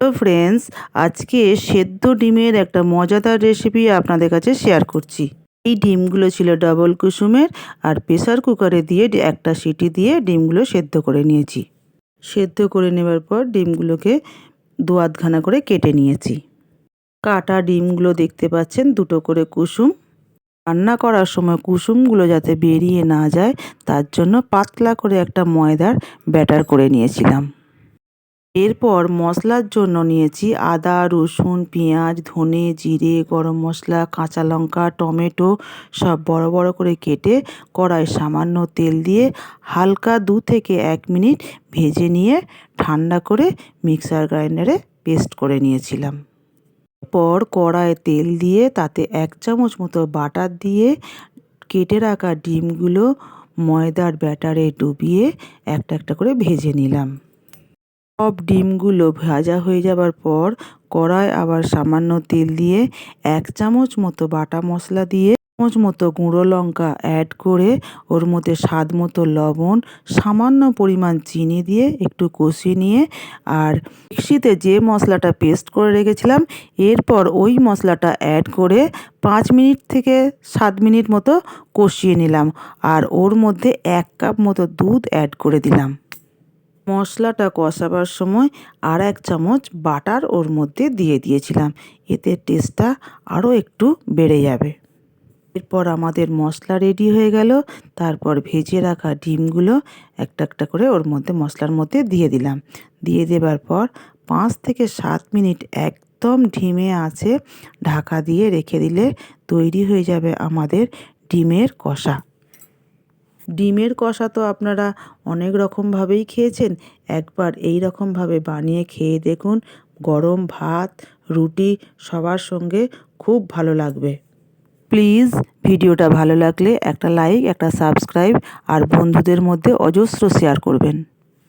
Hello friends আজকে সেদ্ধ ডিমের একটা মজাদার রেসিপি আপনাদের কাছে শেয়ার করছি। এই ডিমগুলো ছিল ডবল কুসুমের আর প্রেসার কুকারে দিয়ে একটা সিটি দিয়ে ডিমগুলো সেদ্ধ করে নিয়েছি। সেদ্ধ করে নেবার পর ডিমগুলোকে দু আধখানা করে কেটে নিয়েছি। কাটা ডিমগুলো দেখতে পাচ্ছেন, দুটো করে কুসুম। রান্না করার সময় কুসুমগুলো যাতে বেরিয়ে না যায়, তার জন্য পাতলা করে একটা ময়দার ব্যাটার করে নিয়েছিলাম। এরপর মশলার জন্য নিয়েছি আদা, রসুন, পেঁয়াজ, ধনে, জিরে, গরম মশলা, কাঁচা লঙ্কা, টমেটো, সব বড় বড় করে কেটে কড়াই সামান্য তেল দিয়ে হালকা দু থেকে এক মিনিট ভেজে নিয়ে ঠান্ডা করে মিক্সার গ্রাইন্ডারে পেস্ট করে নিয়েছিলাম। পর কড়ায় তেল দিয়ে তাতে এক চামচ মতো বাটার দিয়ে কেটে রাখা ডিমগুলো ময়দার ব্যাটারে ডুবিয়ে একটা একটা করে ভেজে নিলাম। সব ডিমগুলো ভাজা হয়ে যাবার পর কড়ায় আবার সামান্য তেল দিয়ে এক চামচ মতো বাটা মশলা দিয়ে চামচ মতো গুঁড়ো লঙ্কা অ্যাড করে ওর মধ্যে স্বাদ মতো লবণ, সামান্য পরিমাণ চিনি দিয়ে একটু কষিয়ে নিয়ে আর মিক্সিতে যে মশলাটা পেস্ট করে রেখেছিলাম, এরপর ওই মশলাটা অ্যাড করে পাঁচ মিনিট থেকে সাত মিনিট মতো কষিয়ে নিলাম আর ওর মধ্যে এক কাপ মতো দুধ অ্যাড করে দিলাম। মশলাটা কষাবার সময় আর এক চামচ বাটার ওর মধ্যে দিয়ে দিয়েছিলাম। এতে টেস্টটা আরও একটু বেড়ে যাবে। এরপর আমাদের মশলা রেডি হয়ে গেল। তারপর ভেজে রাখা ডিমগুলো একটা একটা করে ওর মধ্যে, মশলার মধ্যে দিয়ে দিলাম। দিয়ে দেবার পর পাঁচ থেকে সাত মিনিট একদম ঢিমে আছে, ঢাকা দিয়ে রেখে দিলে তৈরি হয়ে যাবে আমাদের ডিমের কষা। ডিমের কষা তো আপনারা অনেক রকমভাবেই খেয়েছেন। একবার এই রকমভাবে বানিয়ে খেয়ে দেখুন, গরম ভাত, রুটি সবার সঙ্গে খুব ভালো লাগবে। প্লিজ ভিডিওটা ভালো লাগলে একটা লাইক, একটা সাবস্ক্রাইব আর বন্ধুদের মধ্যে অজস্র শেয়ার করবেন।